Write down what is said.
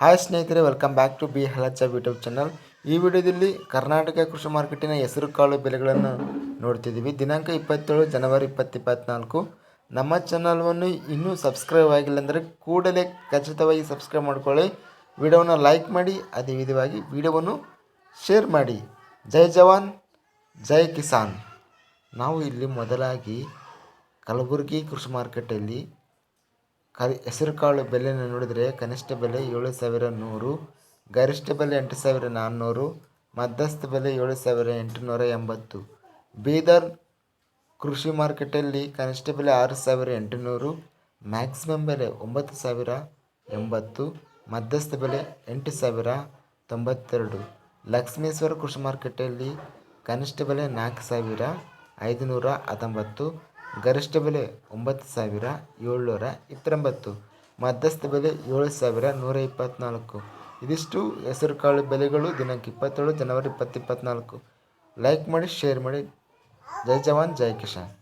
Hi ಸ್ನೇಹಿತರೆ welcome back to B ಹಲಚ YouTube channel ಈ ವಿಡಿಯೋದಲ್ಲಿ ಕರ್ನಾಟಕ ಕೃಷಿ ಮಾರ್ಕೆಟಿನ ಹೆಸರು ಕಾಳು ಬೆಲೆಗಳನ್ನು ನೋಡ್ತಿದ್ದೀವಿ. ದಿನಾಂಕ ಇಪ್ಪತ್ತೇಳು, ಜನವರಿ ಇಪ್ಪತ್ತಿಪ್ಪತ್ನಾಲ್ಕು ನಮ್ಮ ಚಾನಲ್ವನ್ನು ಇನ್ನೂ ಸಬ್ಸ್ಕ್ರೈಬ್ ಆಗಿಲ್ಲ ಅಂದರೆ ಕೂಡಲೇ ಖಚಿತವಾಗಿ ಸಬ್ಸ್ಕ್ರೈಬ್ ಮಾಡ್ಕೊಳ್ಳಿ. ವಿಡಿಯೋವನ್ನು ಲೈಕ್ ಮಾಡಿ, ಅದೇ ವಿಧವಾಗಿ ವಿಡಿಯೋವನ್ನು ಶೇರ್ ಮಾಡಿ. ಜೈ ಜವಾನ್, ಜೈ ಕಿಸಾನ್. ನಾವು ಇಲ್ಲಿ ಮೊದಲಾಗಿ ಕಲಬುರಗಿ ಕೃಷಿ ಮಾರ್ಕೆಟಲ್ಲಿ ಹೆಸರುಕಾಳು ಬೆಲೆಯನ್ನು ನೋಡಿದರೆ ಕನಿಷ್ಠ ಬೆಲೆ ಏಳು ಸಾವಿರ ನೂರು, ಗರಿಷ್ಠ ಬೆಲೆ ಎಂಟು ಸಾವಿರ ನಾನ್ನೂರು, ಮಧ್ಯಸ್ಥ ಬೆಲೆ ಏಳು ಸಾವಿರ ಎಂಟುನೂರ ಎಂಬತ್ತು. ಬೀದರ್ ಕೃಷಿ ಮಾರ್ಕೆಟಲ್ಲಿ ಕನಿಷ್ಠ ಬೆಲೆ ಆರು ಸಾವಿರ ಎಂಟುನೂರು, ಮ್ಯಾಕ್ಸಿಮಮ್ ಬೆಲೆ ಒಂಬತ್ತು ಸಾವಿರ ಎಂಬತ್ತು, ಮಧ್ಯಸ್ಥ ಬೆಲೆ ಎಂಟು ಸಾವಿರ ತೊಂಬತ್ತೆರಡು. ಲಕ್ಷ್ಮೇಶ್ವರ ಕೃಷಿ ಮಾರ್ಕೆಟಲ್ಲಿ ಕನಿಷ್ಠ ಬೆಲೆ ನಾಲ್ಕು ಸಾವಿರ ಐದುನೂರ ಹತ್ತೊಂಬತ್ತು ಗರಿಷ್ಠ ಬೆಲೆ ಒಂಬತ್ತು ಸಾವಿರ, ಏಳ್ನೂರ ಇಪ್ಪತ್ತೊಂಬತ್ತು, ಮಧ್ಯಸ್ಥ ಬೆಲೆ ಏಳು ಸಾವಿರ ನೂರ ಇಪ್ಪತ್ತ್ನಾಲ್ಕು ಇದಿಷ್ಟು ಹೆಸರುಕಾಳು ಬೆಲೆಗಳು ದಿನಾಂಕ ಇಪ್ಪತ್ತೇಳು ಜನವರಿ ಇಪ್ಪತ್ತಿಪ್ಪತ್ನಾಲ್ಕು ಲೈಕ್ ಮಾಡಿ, ಶೇರ್ ಮಾಡಿ. ಜೈ ಜವಾನ್, ಜೈ ಕಿಶಾನ್